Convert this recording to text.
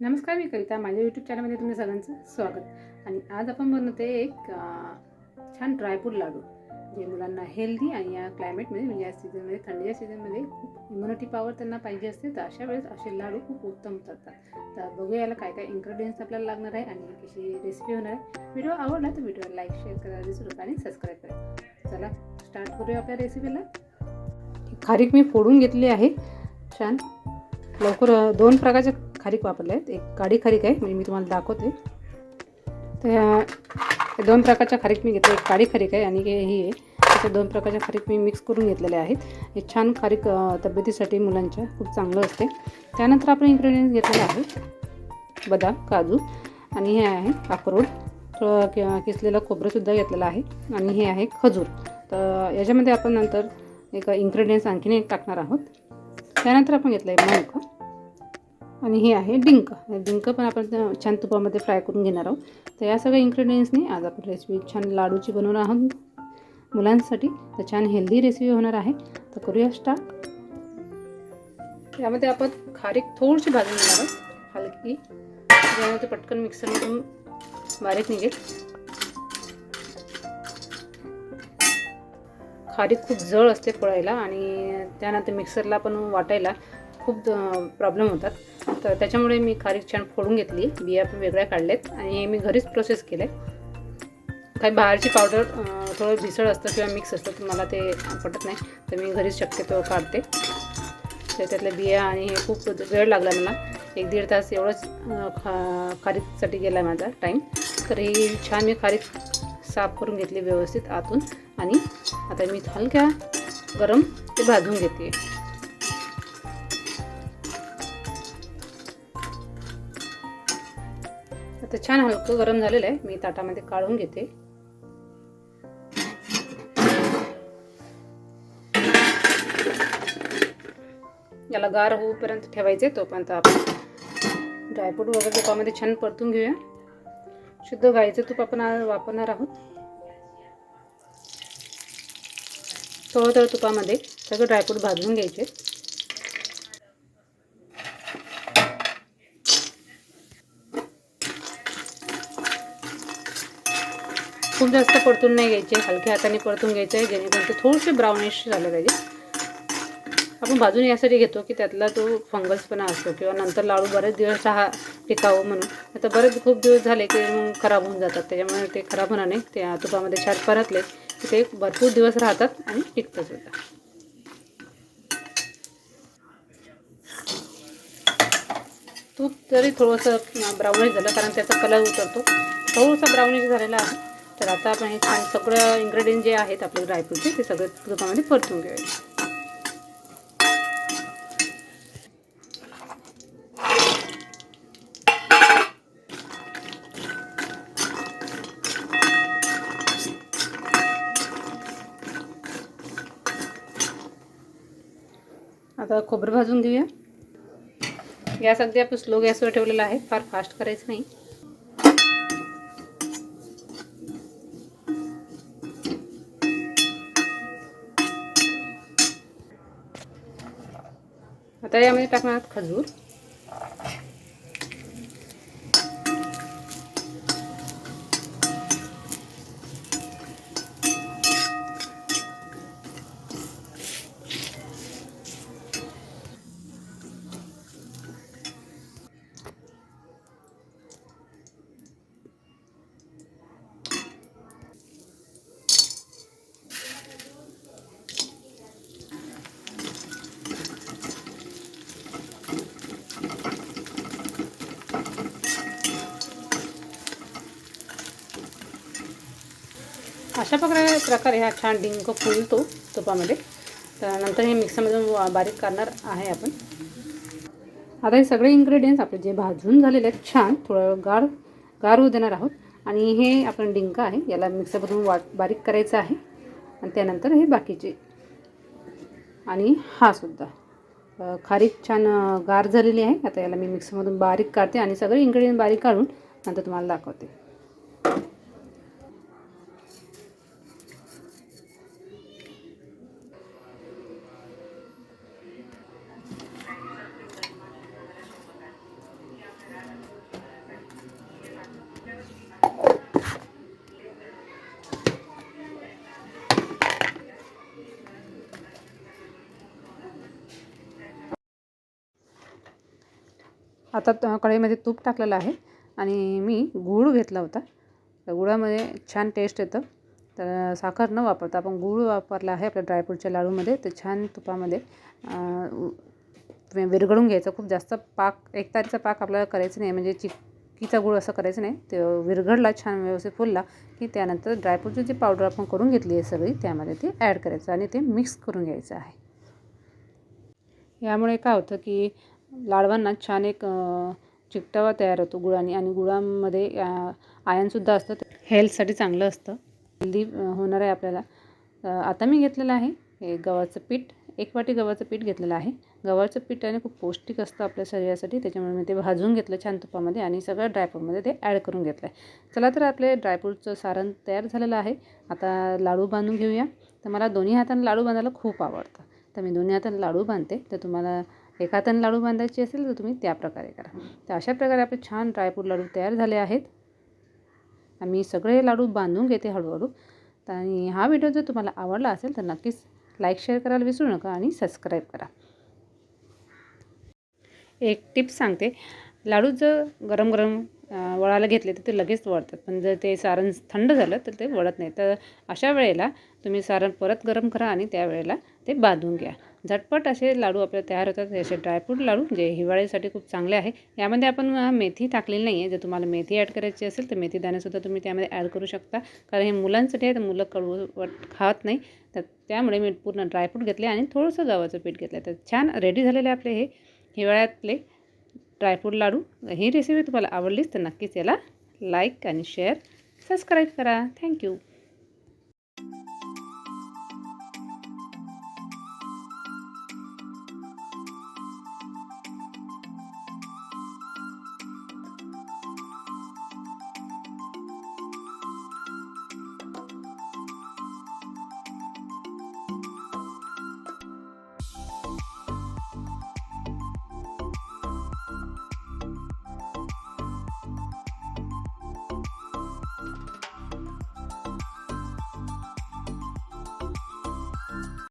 नमस्कार मी कविता. माझ्या यूट्यूब चॅनलमध्ये तुम्ही सगळ्यांचं स्वागत. आणि आज आपण बनवते एक छान ड्रायफ्रूट लाडू जे मुलांना हेल्दी आणि या क्लायमेटमध्ये म्हणजे या सीझनमध्ये थंडीच्या सीझनमध्ये खूप इम्युनिटी पॉवर त्यांना पाहिजे असते तर अशा वेळेस असे लाडू खूप उत्तम ठरतात. तर बघूया याला काय काय इन्ग्रेडियंट्स आपल्याला लागणार आहे आणि कशी रेसिपी होणार आहे. व्हिडिओ आवडला तर व्हिडिओला लाईक शेअर करायला विसरू नका आणि सबस्क्राईब करा. चला स्टार्ट करूया आपल्या रेसिपीला खारीक मी फोडून घेतली आहे. छान. लवकर दोन प्रकारच्या खारीक वापरले आहेत. एक काडी खारीक आहे म्हणजे मी तुम्हाला दाखवते. त्या दोन प्रकारच्या खारीक मी घेतले. एक काडी खारीक आहे आणि हे ही आहे. अशा दोन प्रकारच्या खारीक मी मिक्स करून घेतलेले आहेत. हे छान खारीक तब्येतीसाठी मुलांच्या खूप चांगलं असते. त्यानंतर आपण इन्ग्रेडियंट्स घेतलेले आहेत. बदाम काजू आणि हे आहे अक्रोड. किंवा किसलेलं खोबरंसुद्धा घेतलेलं आहे. आणि हे आहे खजूर. तर याच्यामध्ये आपण नंतर एक इन्ग्रेडियंट्स आणखीन एक टाकणार आहोत. त्यानंतर आपण घेतलं आहे मनुका. आणि हे आहे डिंक. हे डिंक पण आपण छान तुपामध्ये फ्राय करून घेणार आहोत. तर या सगळ्या इन्ग्रेडियंट्सनी आज आपण रेसिपी छान लाडूची बनवणार आहोत. मुलांसाठी तर छान हेल्दी रेसिपी होणार आहे. तर करूया स्टार्ट यामध्ये आपण खारीक थोडीशी भाजून घेणार आहोत. हलकी. ज्यामध्ये पटकन मिक्सरमधून बारीक निघेल. खारीक खूप जळ असते पळायला आणि त्यानंतर मिक्सरला पण वाटायला खूप प्रॉब्लेम होतात. तर त्याच्यामुळे मी खारीक छान फोडून घेतली. बिया पण वेगळ्या काढल्यात आणि हे मी घरीच प्रोसेस केले काही बाहेरची पावडर थोडं भिसळ असतं किंवा मिक्स असतं तर मला ते पटत नाही. तर मी घरीच शक्यतो काढते. तर त्यातल्या बिया आणि हे खूप वेळ लागला मला. एक दीड तास एवढंच खा खारीकसाठी गेला माझा टाईम तर ही छान मी खारीक साफ करून घेतली व्यवस्थित आतून. आणि आता मी हलक्या गरम ते भाजून घेते. आता छान हलकं गरम झालेलं आहे. मी ताटामध्ये काढून घेते. याला गार होऊपर्यंत ठेवायचे तोपर्यंत आपण ड्रायफ्रूट वगैरे त्यामध्ये छान परतून घेऊया. शुद्ध गाईचं तूप आपण वापरणार आहोत. थोडं थोडं तुपामध्ये सगळं ड्रायफ्रूट भाजून घ्यायचे. खूप जास्त परतून नाही घ्यायचे हलक्या हाताने परतून घ्यायचं आहे जेणेकरून ते थोडेसे ब्राउनिश झालं पाहिजे. आपण भाजून यासाठी घेतो की त्यातला तो फंगसपणा असतो किंवा नंतर लाडू बरेच दिवस हा टिकावं म्हणून. आता बरेच खूप दिवस झाले की मग खराब होऊन जातात. त्याच्यामुळे ते खराब होणार नाही. त्या तुपामध्ये छान परतले की ते भरपूर दिवस राहतात आणि टिकतात सुद्धा तूप जरी थोडंसं ब्राउनिश झालं कारण त्याचा कलर उतरतो. थोडंसं ब्राउनिश झालेला आहे. तर आता आपण हे छान सगळं इन्ग्रेडियंट जे आहेत आपले ड्रायफ्रूटचे ते सगळं तुपामध्ये परतून घेऊया. आता खोबरं भाजून घेऊया. गॅस अगदी आपण स्लो गॅसवर ठेवलेला आहे फार फास्ट करायचं नाही. आता यामध्ये टाकणार खजूर. अशा प्रकारे प्रकारे हा छान डिंक फुलतो तुपामध्ये. तर नंतर हे मिक्सरमधून वा- बारीक करणार आहे आपण. आता हे सगळे इन्ग्रेडियंट्स आपले जे भाजून झालेले आहेत छान थोडं गार गार होऊ देणार आहोत. आणि हे आपण डिंक आहे याला मिक्सरमधून वा बारीक करायचं आहे. आणि त्यानंतर हे बाकीचे. आणि हा सुद्धा. खारीक छान गार झालेली आहे. आता याला मी मिक्सरमधून बारीक काढते आणि सगळे इन्ग्रेडियंट बारीक काढून नंतर तुम्हाला दाखवते. आता कढईमध्ये तूप टाकलेलं आहे आणि मी गूळ घेतला होता. त्या गुळामध्ये छान टेस्ट येतं. तर साखर न वापरता आपण गूळ वापरला आहे आपल्या ड्रायफ्रूटच्या लाडूमध्ये तर छान तुपामध्ये विरघळून घ्यायचं. खूप जास्त पाक एक तारीचा पाक आपल्याला करायचं नाही. म्हणजे चिक्कीचा गुळ असं करायचं नाही. ते विरघळला छान व्यवस्थित फुलला की त्यानंतर ड्रायफ्रूटची जी पावडर आपण करून घेतली आहे सगळी त्यामध्ये ते ॲड करायचं आणि ते मिक्स करून घ्यायचं आहे. यामुळे काय होतं की लाडवांना छान एक चिकटावा तयार होतो गुळाने आणि गुळामध्ये आयनसुद्धा असतं. हेल्थसाठी चांगलं असतं. हेल्दी होणार आहे आपल्याला. आता मी घेतलेलं आहे हे गव्हाचं पीठ. एक वाटी गव्हाचं पीठ घेतलेलं आहे. गव्हाचं पीठ आणि खूप पौष्टिक असतं आपल्या शरीरासाठी. त्याच्यामुळे मी ते भाजून घेतलं छान तुपामध्ये आणि सगळं ड्रायफ्रूटमध्ये ते ॲड करून घेतलं आहे. चला तर आपले ड्रायफ्रूटचं सारण तयार झालेलं आहे. आता लाडू बांधून घेऊया. तर मला दोन्ही हाताने लाडू बांधायला खूप आवडतं. तर मी दोन्ही हाताने लाडू बांधते. तर तुम्हाला एका हाताने लाडू बांधायचे असेल तर तुम्ही त्या प्रकारे करा. तर अशा प्रकारे आपले छान ड्रायफ्रूट लाडू तयार झाले आहेत. आम्ही सगळे लाडू बांधून घेते हळूहळू. आणि हा व्हिडिओ जर तुम्हाला आवडला असेल तर नक्कीच लाईक शेअर करायला विसरू नका आणि सबस्क्राईब करा. एक टिप्स सांगते. लाडू जर गरम गरम वळायला घेतले तर ते लगेच वळतात. पण जर ते सारण थंड झालं तर ते वळत नाही. तर अशा वेळेला तुम्ही सारण परत गरम करा आणि त्यावेळेला ते बांधून घ्या. झटपट असे लाडू आपल्या तयार होतात. असे ड्रायफ्रूट लाडू जे हिवाळ्यासाठी खूप चांगले आहे. यामध्ये आपण मेथी टाकलेली नाही आहे जर तुम्हाला मेथी ॲड करायची असेल तर मेथी दाणेसुद्धा तुम्ही त्यामध्ये ॲड करू शकता. कारण हे मुलांसाठी आहे तर मुलं कडवट खात नाही. तर त्यामुळे मी पूर्ण ड्रायफ्रूट घेतले आणि थोडंसं गव्हाचं पीठ घेतलं तर छान रेडी झालेले आपले हे हिवाळ्यातले ड्रायफ्रूट लाडू ही रेसिपी तुम्हाला आवडलीच तर नक्कीच याला लाईक आणि शेअर सबस्क्राईब करा. थँक्यू